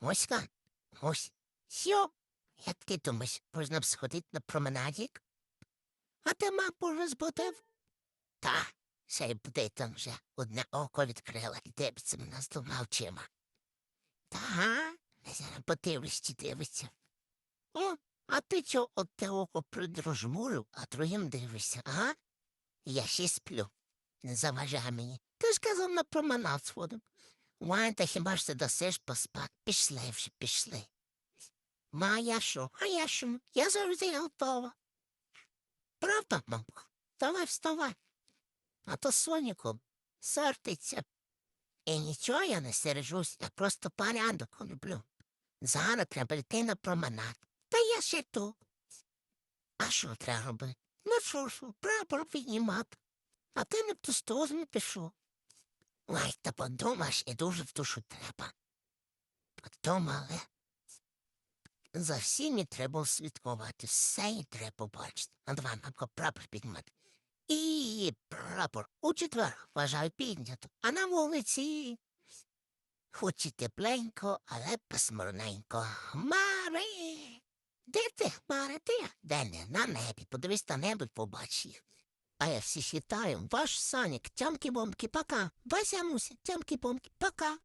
Оська, ось. Сьо. Як ти думаєш, можна б сходити на променадік? А ти мапу розбудив? Та, ще й буде там вже одне око відкрила і дивиться на нас двома очима. Та, я зараз подивлюсь, чи дивиться. О, а ти чого от те око придружмурив, а другим дивишся, ага? Я ще сплю. Не заважай мені. Ти ж казав на променад сходом. Вань, та хіба ж ти досиш поспати? Пішли вже, пішли. Ма, а я що? А я що? Я завжди готова. Правда, мамка? Давай вставай. А то Соніку сертиться. І нічого я не сережусь, я просто порядок люблю. Зараз треба йти на променад. Та я ще тут. А що треба робити? Ну що ж, прапор піднімати. А ти не в пішов. Ой, та подумаєш, і дуже в душу треба. Подумали. За всіми треба слідкувати, все і треба бачити. А давай, мамко, прапор піднімати. І прапор у четвер, вважаю, піднято. А на вулиці. Хоч і тепленько, але посмурненько. Хмари! Де ти, хмари, ти? Де не на небі, подивись на небо, побач їх. А я все считаю, ваш Саник, тямки-бомки, пока. Вася Муся, тямки-бомки, пока.